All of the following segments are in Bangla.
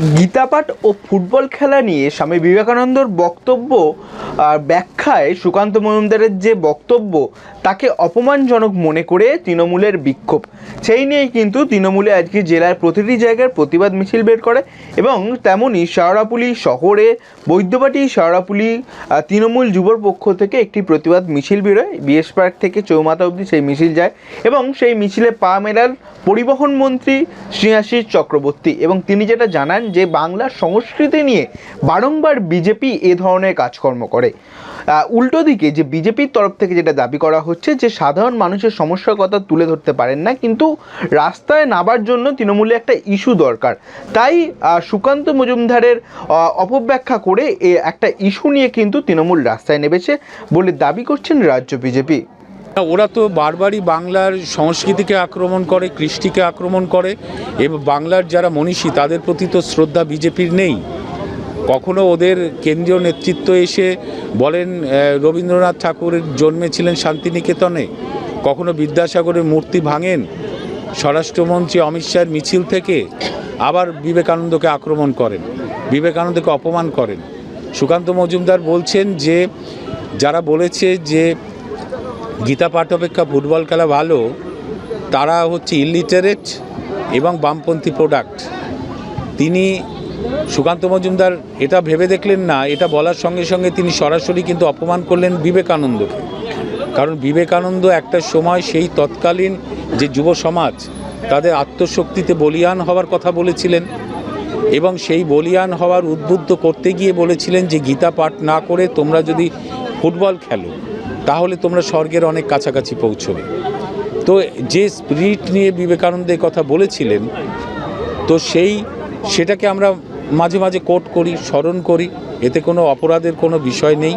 গীতাপাঠ ও ফুটবল খেলা নিয়ে স্বামী বিবেকানন্দর বক্তব্য আর ব্যাখ্যায় সুকান্ত মজুমদারের যে বক্তব্য, তাকে অপমানজনক মনে করে তৃণমূলের বিক্ষোভ। সেই নিয়েই কিন্তু তৃণমূলে আজকে জেলার প্রতিটি জায়গার প্রতিবাদ মিছিল বের করে এবং তেমনই শেওড়াপুলি শহরে, বৈদ্যবাটি, শেওড়াপুলি তৃণমূল যুবর পক্ষ থেকে একটি প্রতিবাদ মিছিল বেরোয়। বিএস পার্ক থেকে চৌমাথা অবধি সেই মিছিল যায় এবং সেই মিছিলে পা মেলার পরিবহন মন্ত্রী শ্রেয়াশিস চক্রবর্তী এবং তিনি যেটা জানান যে বাংলার সংস্কৃতি নিয়ে বারংবার বিজেপি এ ধরনের কাজকর্ম করে। উল্টো দিকে যে বিজেপির তরফ থেকে যেটা দাবি করা হচ্ছে যে সাধারণ মানুষের সমস্যার কথা তুলে ধরতে পারেন না, কিন্তু রাস্তায় নাবার জন্য তৃণমূলে একটা ইস্যু দরকার। তাই সুকান্ত মজুমদারের অপব্যাখ্যা করে একটা ইস্যু নিয়ে কিন্তু তৃণমূল রাস্তায় নেমেছে বলে দাবি করছেন রাজ্য বিজেপি। ওরা তো বারবারই বাংলার সংস্কৃতিকে আক্রমণ করে, কৃষ্টিকে আক্রমণ করে, এবং বাংলার যারা মনীষী তাদের প্রতি তো শ্রদ্ধা বিজেপির নেই। কখনো ওদের কেন্দ্রীয় নেতৃত্ব এসে বলেন রবীন্দ্রনাথ ঠাকুর জন্মেছিলেন শান্তিনিকেতনে। কখনো বিদ্যাসাগরের মূর্তি ভাঙেন, স্বরাষ্ট্রমন্ত্রী অমিত শাহের মিছিল থেকে আবার বিবেকানন্দকে আক্রমণ করেন, বিবেকানন্দকে অপমান করেন। সুকান্ত মজুমদার বলছেন যে, যারা বলেছে যে গীতা পাঠ অপেক্ষা ফুটবল খেলা ভালো, তারা হচ্ছে ইলিটারেট এবং বামপন্থী প্রোডাক্ট তিনি সুকান্ত মজুমদার এটা ভেবে দেখলেন না, এটা বলার সঙ্গে সঙ্গে তিনি সরাসরি কিন্তু অপমান করলেন বিবেকানন্দকে। কারণ বিবেকানন্দ একটা সময় সেই তৎকালীন যে যুব সমাজ, তাদের আত্মশক্তিতে বলিয়ান হওয়ার কথা বলেছিলেন এবং সেই বলিয়ান হওয়ার উদ্বুদ্ধ করতে গিয়ে বলেছিলেন যে গীতা পাঠ না করে তোমরা যদি ফুটবল খেলো। তাহলে তোমরা স্বর্গের অনেক কাছাকাছি পৌঁছবে। তো যে স্পিরিট নিয়ে বিবেকানন্দ কথা বলেছিলেন, তো সেই সেটাকে আমরা মাঝে মাঝে কোট করি, স্মরণ করি, এতে কোনো অপরাধের কোনো বিষয় নেই।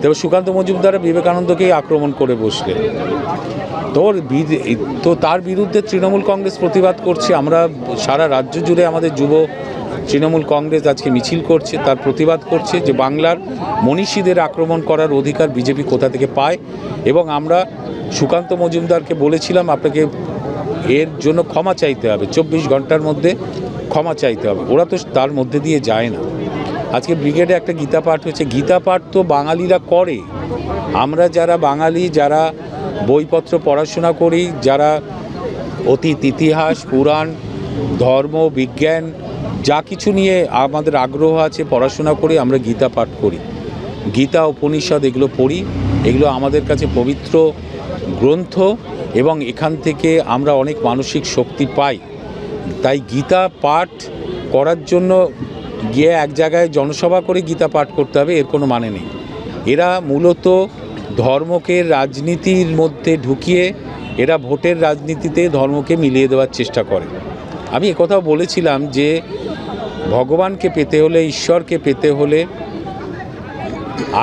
তবে সুকান্ত মজুমদার বিবেকানন্দকেই আক্রমণ করে বসলেন। তোর তো তার বিরুদ্ধে তৃণমূল কংগ্রেস প্রতিবাদ করছে। আমরা সারা রাজ্য জুড়ে আমাদের যুব তৃণমূল কংগ্রেস আজকে মিছিল করছে, তার প্রতিবাদ করছে যে বাংলার মনীষীদের আক্রমণ করার অধিকার বিজেপি কোথা থেকে পায়। এবং আমরা সুকান্ত মজুমদারকে বলেছিলাম, আপনাকে এর জন্য ক্ষমা চাইতে হবে, চব্বিশ ঘণ্টার মধ্যে ক্ষমা চাইতে হবে। ওরা তো তার মধ্যে দিয়ে যায় না। আজকে ব্রিগেডে একটা গীতা পাঠ হচ্ছে গীতা পাঠ তো বাঙালিরা করে। আমরা যারা বাঙালি, যারা বইপত্র পড়াশোনা করি, যারা অতীত ইতিহাস, পুরাণ, ধর্ম, বিজ্ঞান যা কিছু নিয়ে আমাদের আগ্রহ আছে, পড়াশোনা করে আমরা গীতা পাঠ করি। গীতা, উপনিষদ এগুলো পড়ি। এগুলো আমাদের কাছে পবিত্র গ্রন্থ এবং এখান থেকে আমরা অনেক মানসিক শক্তি পাই। তাই গীতা পাঠ করার জন্য গিয়ে এক জায়গায় জনসভা করে গীতা পাঠ করতে হবে, এর কোনো মানে নেই। এরা মূলত ধর্মকে রাজনীতির মধ্যে ঢুকিয়ে, এরা ভোটের রাজনীতিতে ধর্মকে মিলিয়ে দেওয়ার চেষ্টা করে। আমি একথাও বলেছিলাম যে ভগবানকে পেতে হলে, ঈশ্বরকে পেতে হলে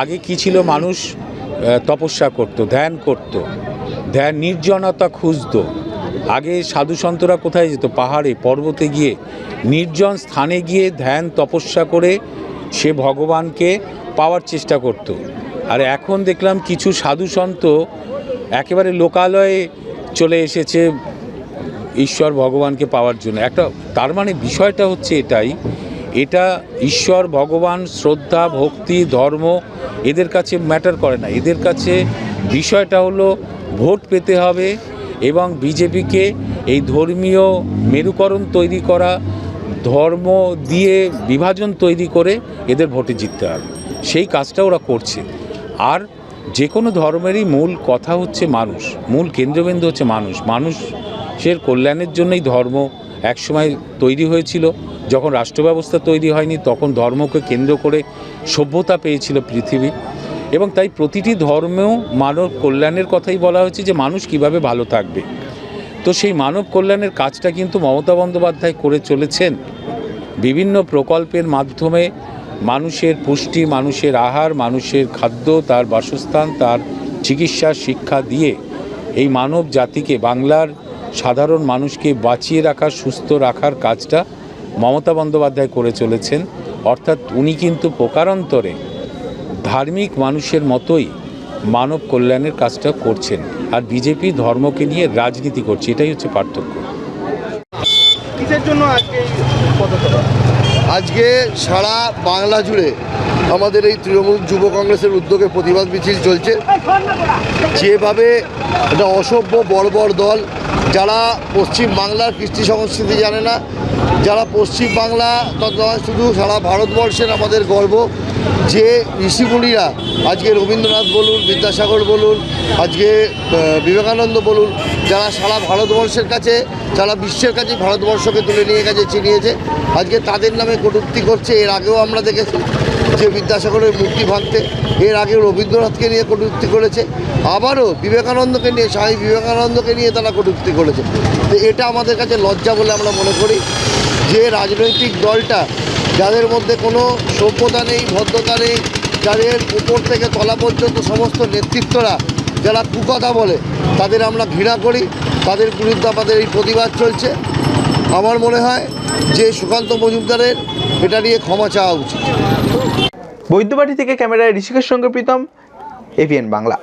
আগে কি ছিল মানুষ? তপস্যা করত, ধ্যান করত, ধ্যান নির্জনতা খুঁজত। আগে সাধু সন্তরা কোথায় যেত? পাহাড়ে, পর্বতে গিয়ে। নির্জন স্থানে গিয়ে ধ্যান, তপস্যা করে সে ভগবানকে পাওয়ার চেষ্টা করত। আর এখন দেখলাম কিছু সাধু সন্ত একেবারে লোকালয়ে চলে এসেছে ঈশ্বর ভগবানকে পাওয়ার জন্য। একটা, তার মানে বিষয়টা হচ্ছে এটাই, এটা ঈশ্বর, ভগবান, শ্রদ্ধা, ভক্তি, ধর্ম এদের কাছে ম্যাটার করে না। এদের কাছে বিষয়টা হলো ভোট পেতে হবে এবং বিজেপিকে এই ধর্মীয় মেরুকরণ তৈরি করা, ধর্ম দিয়ে বিভাজন তৈরি করে এদের ভোটে জিততে হবে। সেই কাজটা ওরা করছে। আর যে কোনো ধর্মেরই মূল কথা হচ্ছে মানুষ। মূল কেন্দ্রবিন্দু হচ্ছে মানুষ মানুষের কল্যাণের জন্যই ধর্ম একসময় তৈরি হয়েছিল। যখন রাষ্ট্র ব্যবস্থা তৈরি হয়নি, তখন ধর্মকে কেন্দ্র করে সভ্যতা পেয়েছিল পৃথিবী। এবং তাই প্রতিটি ধর্মেও মানব কল্যাণের কথাই বলা হয়েছে যে মানুষ কীভাবে ভালো থাকবে। তো সেই মানব কল্যাণের কাজটা কিন্তু মমতা বন্দ্যোপাধ্যায় করে চলেছেন। বিভিন্ন প্রকল্পের মাধ্যমে মানুষের পুষ্টি, মানুষের আহার, মানুষের খাদ্য, তার বাসস্থান, তার চিকিৎসা, শিক্ষা দিয়ে এই মানব জাতিকে বাংলার সাধারণ মানুষকে বাঁচিয়ে রাখা সুস্থ রাখার কাজটা মমতা বন্দ্যোপাধ্যায় করে চলেছেন। অর্থাৎ উনি কিন্তু প্রকারান্তরে ধার্মিক মানুষের মতোই মানব কল্যাণের কাজটা করছেন। আর বিজেপি ধর্মকে নিয়ে রাজনীতি করছে, এটাই হচ্ছে পার্থক্য। কিসের জন্য আজকে আজকে সারা বাংলা জুড়ে আমাদের এই তৃণমূল যুব কংগ্রেসের উদ্যোগে প্রতিবাদ মিছিল চলছে। যেভাবে একটা অসভ্য বড় দল, যারা পশ্চিম বাংলার কৃষ্টি সংস্কৃতি জানে না, যারা পশ্চিম বাংলা শুধু সারা ভারতবর্ষের আমাদের গর্ব যে ঋষিমুনিরা, আজকে রবীন্দ্রনাথ বলুন, বিদ্যাসাগর বলুন, আজকে বিবেকানন্দ বলুন, যারা সারা ভারতবর্ষের কাছে, সারা বিশ্বের কাছে ভারতবর্ষকে তুলে নিয়ে গেছে চিনিয়েছে আজকে তাদের নামে কটূক্তি করছে, এর আগেও আমরা দেখেছি যে বিদ্যাসাগরের মূর্তি ভাঙতে, এর আগে রবীন্দ্রনাথকে নিয়ে কটূক্তি করেছে, আবারও বিবেকানন্দকে নিয়ে, স্বামী বিবেকানন্দকে নিয়ে তারা কটূক্তি করেছে। তো এটা আমাদের কাছে লজ্জা বলে আমরা মনে করি যে রাজনৈতিক দলটা যাদের মধ্যে কোনো সভ্যতা নেই, ভদ্রতা নেই, যাদের উপর থেকে তলা পর্যন্ত সমস্ত নেতৃত্বরা যারা কুকথা বলে, তাদের আমরা ঘৃণা করি, তাদের বিরুদ্ধে আমাদের এই প্রতিবাদ চলছে। আমার মনে হয় যে সুকান্ত মজুমদারের এটা নিয়ে ক্ষমা চাওয়া উচিত। বৈদ্যবাটি থেকে ক্যামেরায় ঋষিকের সঙ্গে প্রীতম এভিএন বাংলা।